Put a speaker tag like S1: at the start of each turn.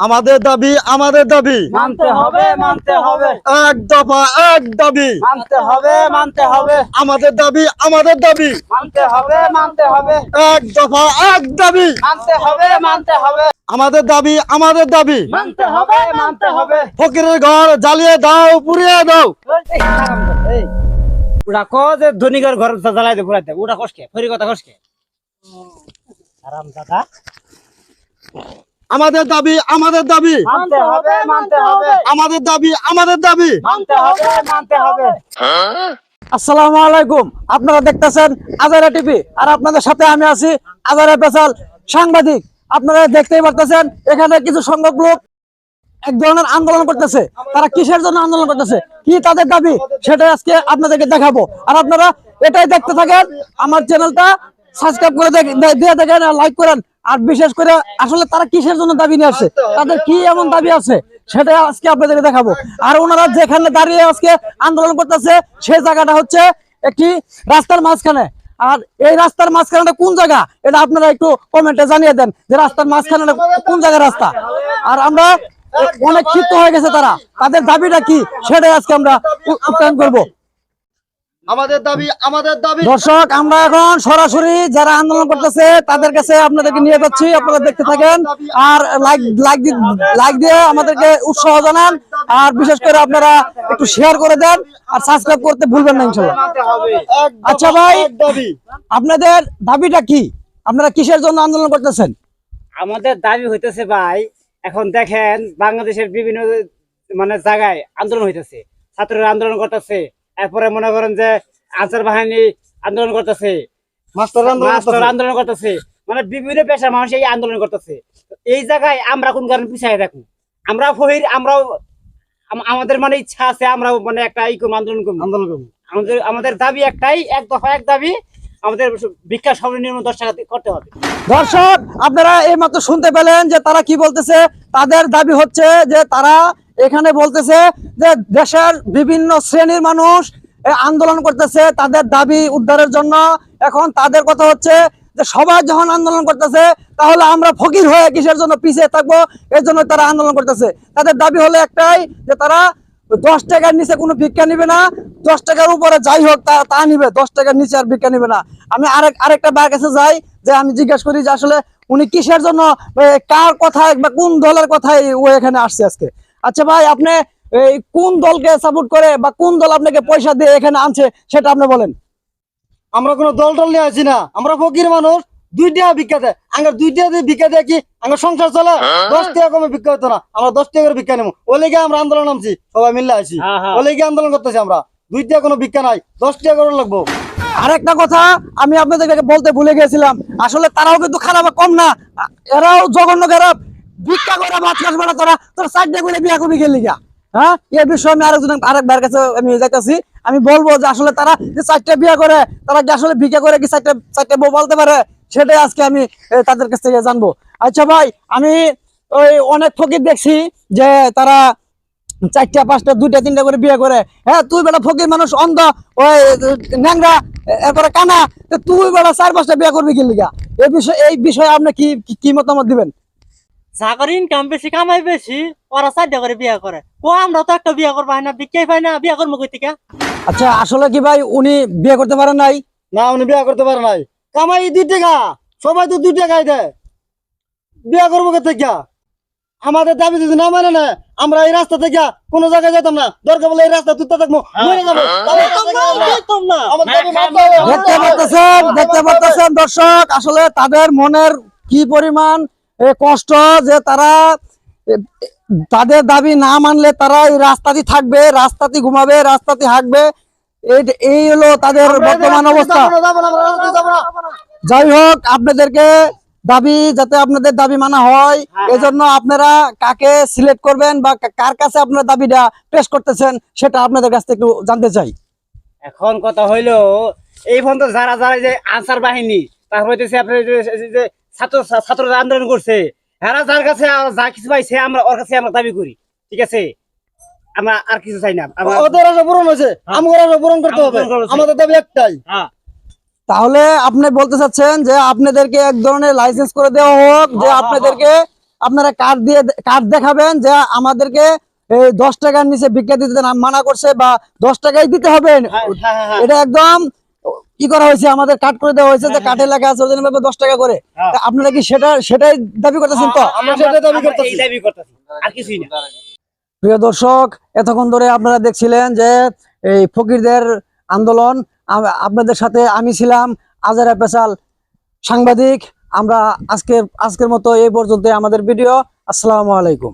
S1: আমাদের দাবি আমাদের দাবি।
S2: মানতে হবে মানতে হবে।
S1: এক দফা এক দাবি।
S2: মানতে হবে মানতে হবে।
S1: আমাদের দাবি আমাদের দাবি।
S2: মানতে হবে মানতে হবে।
S1: এক দফা এক দাবি।
S2: মানতে হবে মানতে হবে।
S1: আমাদের দাবি আমাদের দাবি।
S2: মানতে হবে মানতে হবে।
S1: ফকিরের ঘর জ্বালিয়ে দাও পুড়িয়ে দাও।
S2: ওটা ক যে ধনিকের ঘর জ্বালাই দে ঘুরাইতে ওটা কষকে ফরি কথা কষকে আরাম দাদা
S1: আমাদের দাবি আমাদের দাবি।
S2: মানতে হবে মানতে হবে।
S1: আমাদের দাবি আমাদের দাবি।
S2: মানতে হবে মানতে হবে।
S3: আসসালামু আলাইকুম। আপনারা দেখতেছেন আজারা টিভি। আর আপনাদের সাথে আমি আছি আজারা পেশাল সাংবাদিক। আপনারা দেখতেই পারতেছেন এখানে কিছু সংখ্যক লোক এক ধরনের আন্দোলন করতেছে। তারা কিসের জন্য আন্দোলন করতেছে? কি তাদের দাবি? সেটা আজকে আপনাদেরকে দেখাবো। আর আপনারা এটাই দেখতে থাকেন আমার চ্যানেলটা সাবস্ক্রাইব করে দেখ- দিয়ে দেখেন আর লাইক করেন। আর বিশেষ করে আসলে তারা কিসের জন্য দাবি নিয়ে আসছে তাদের কি এমন দাবি আছে? সেটা আজকে আপনাদেরকে দেখাবো। আর ওনারা যেখানে দাঁড়িয়ে আজকে আন্দোলন করতেছে সেই জায়গাটা হচ্ছে একটি রাস্তার মাঝখানে। আর এই রাস্তার মাঝখানেটা কোন জায়গা? এটা আপনারা একটু কমেন্টে জানিয়ে দেন যে রাস্তার মাঝখানে কোন জায়গায় রাস্তা। আর আমরা অনেক ক্ষিপ্ত হয়ে গেছে তারা। তাদের দাবিটা কি? সেটাই আজকে আমরা উ- উত্থাপন করব।
S1: আমাদের দাবি আমাদের দাবি
S3: দর্শক আমরা এখন সরাসরি যারা আন্দোলন করতেছে তাদের কাছে আপনাদেরকে নিয়ে যাচ্ছি। আপনারা দেখতে থাকেন। আর লাইক লাইক লাইক দিয়ে আমাদেরকে উৎসাহ জানান। আর বিশেষ করে আপনারা একটু শেয়ার করে দেন আর সাবস্ক্রাইব করতে ভুলবেন না আচ্ছা ভাই।
S1: দাবি
S3: আপনাদের দাবিটা কি? আপনারা কিসের জন্য আন্দোলন করতেছেন?
S2: আমাদের দাবি হইতেছে ভাই এখন দেখেন বাংলাদেশের বিভিন্ন মানে জায়গায় আন্দোলন হইতেছে। ছাত্ররা আন্দোলন করতেছে। এরপরে মনে করেন যে আনসার বাহিনী আন্দোলন করতেছে
S1: মাস্টার আন্দোলন করতেছে।
S2: মানে বিভিন্ন পেশার মানুষ এই আন্দোলন করতেছে। এই জায়গায় আমরা কোন কারণে পিছিয়ে দেখুন আমরা ফহির আমরাও আমাদের মানে ইচ্ছা আছে আমরাও মানে একটা ই করব, আন্দোলন করব।
S1: আন্দোলন করব।
S2: আমাদের আমাদের দাবি একটাই এক দফা এক দাবি আমাদের ভিক্ষা সর্বনিম্ন দশ টাকা করতে হবে।
S3: দর্শক আপনারা এই মাত্র শুনতে পেলেন যে তারা কি বলতেছে তাদের দাবি হচ্ছে যে তারা এখানে বলতেছে যে দেশের বিভিন্ন শ্রেণির মানুষ আন্দোলন করতেছে তাদের দাবি উদ্ধারের জন্য। এখন তাদের কথা হচ্ছে যে সবাই যখন আন্দোলন করতেছে, তাহলে আমরা ফকির হয়ে কিসের জন্য পিছিয়ে থাকব? এর জন্য তারা আন্দোলন করতেছে। তাদের দাবি হলো একটাই, যে তারা দশ টাকার নিচে কোনো ভিক্ষা নিবে না। দশ টাকার উপরে যাই হোক তা তা নিবে। দশ টাকার নিচে আর ভিক্ষা নিবে না। আমি আরেক, আরেকটা বার কাছে যাই, যে আমি জিজ্ঞেস করি যে আসলে উনি কিসের জন্য কার কথায় বা কোন দলের কথায় ও এখানে আসছে আজকে? আচ্ছা ভাই আপনি এই কোন দলকে সাপোর্ট করে বা কোন দল আপনাকে পয়সা দিয়ে এখানে আনছে সেটা আপনি বলেন।
S1: আমরা কোনো দল টল নিয়ে আছি না। আমরা ফকির মানুষ দুইটা ভিক্ষা দেয়। আঙ্গার দুইটা দিয়ে ভিক্ষা দেয় কি? আঙ্গার সংসার চলে দশ টাকা কমে ভিক্ষা হতো না। আমরা দশ টাকা করে ভিক্ষা নেব। ওই লেগে আমরা আন্দোলন নামছি সবাই মিলে আছি
S2: হ্যাঁ, হ্যাঁ।
S1: ওই লেগে আন্দোলন করতেছি আমরা। দুইটা কোনো ভিক্ষা নাই দশ টাকা করে লাগবো।
S3: আরেকটা কথা আমি আপনাদেরকে বলতে ভুলে গেছিলাম। আসলে তারাও কিন্তু খারাপ কম না। এরাও জঘন্য খারাপ। ভিক্ষা করে মাছ চাষ বেড়া করা তোর চারটে করে বিয়া করবি গেলি গা। হ্যাঁ? এই বিষয়ে আমি আরেকজন, আরেকবার কাছে আমি যাইতেছি। আমি বলব যে আসলে তারা যে চারটে বিয়া করে, তারা কি আসলে ভিক্ষা করে কি চারটে চারটে বউ বলতে পারে? সেটাই আজকে আমি তাদের কাছ থেকে জানব। আচ্ছা ভাই, আমি ওই অনেক ফকির দেখছি যে তারা চারটা, পাঁচটা, দুইটা, তিনটা করে বিয়ে করে। হ্যাঁ তুই বেলা ফকির মানুষ, অন্ধ, ওই ন্যাংরা, এরপরে কানা। তুই বেটা চার, পাঁচটা বিয়ে করবি কি লিগা এই বিষয়ে এই বিষয়ে আপনি কি- কি মতামত দিবেন?
S4: চাকরি ইনকাম বেশি কামাই বেশি ওরা চারটা করে বিয়া করে। ও আমরা তো একটা বিয়া করব না বিক্রি পাই না বিয়া করব কই থেকে?
S3: আচ্ছা আসলে কি ভাই উনি বিয়ে করতে পারেন নাই?
S1: না উনি বিয়া করতে পারে নাই। কামাই দুই টাকা সবাই তো দুই টাকাই দেয়। বিয়া করব কে থেকে? আমাদের দাবি যদি না মানে না আমরা এই রাস্তা থেকে কোনো জায়গায় যেতাম না। দরকার বলে এই রাস্তা তুলতে থাকব মরে যাব।
S3: দেখতে পাচ্ছেন দেখতে দর্শক আসলে তাদের মনের কি পরিমাণ কষ্ট যে তারা তাদের দাবি না মানলে তারা এই রাস্তাতে থাকবে রাস্তাতে ঘুমাবে রাস্তাতে হাঁটবে। এই- হলো তাদের বর্তমান অবস্থা। যাই হোক আপনাদেরকে দাবি যাতে আপনাদের দাবি মানা হয় এজন্য আপনারা কাকে সিলেক্ট করবেন বা কার কাছে আপনার দাবিটা পেশ করতেছেন সেটা আপনাদের কাছ থেকে জানতে চাই।
S2: এখন কথা হইল এই পর্যন্ত যারা যারা যে আনসার বাহিনী তারপর হইতেছে আপনার যে ছাত্র ছাত্ররা আন্দোলন করছে। এরা যার কাছে যা কিছু পাইছে আমরা ওর কাছে আমরা দাবি করি। ঠিক আছে? আমরা আর কিছু চাই না।
S1: ওদের আশা পূরণ হয়েছে। আমার আশা পূরণ করতে হবে। আমাদের দাবি একটাই।
S2: হ্যাঁ।
S3: তাহলে আপনি বলতে চাচ্ছেন যে আপনাদেরকে এক ধরনের লাইসেন্স করে দেওয়া হোক যে
S2: হ্যাঁ, হ্যাঁ,
S3: আপনাদেরকে আপনারা কার্ড দিয়ে কার্ড দেখাবেন যে আমাদেরকে এই দশ টাকার নিচে ভিক্ষা দিতে মানা করছে বা দশ টাকাই দিতে হবে।
S2: হ্যাঁ, হ্যাঁ, হ্যাঁ।
S3: এটা একদম কি করা হয়েছে? আমাদের কাট করে দেওয়া হয়েছে যে কাঠে লেখা আছে ওজন দশ টাকা করে।
S2: হ্যাঁ।
S3: তা আপনারা কি সেটা সেটাই দাবি করতেছেন তো?
S1: আমরা সেটা দাবি করতেছি।
S2: এই দাবি করতেছি আর কিছুই না।
S3: প্রিয় দর্শক এতক্ষণ ধরে আপনারা দেখছিলেন যে এই ফকিরদের আন্দোলন। আপনাদের সাথে আমি ছিলাম আজারা পেশাল সাংবাদিক। আমরা আজকের আজকের মতো এই পর্যন্ত আমাদের ভিডিও। আসসালামু আলাইকুম।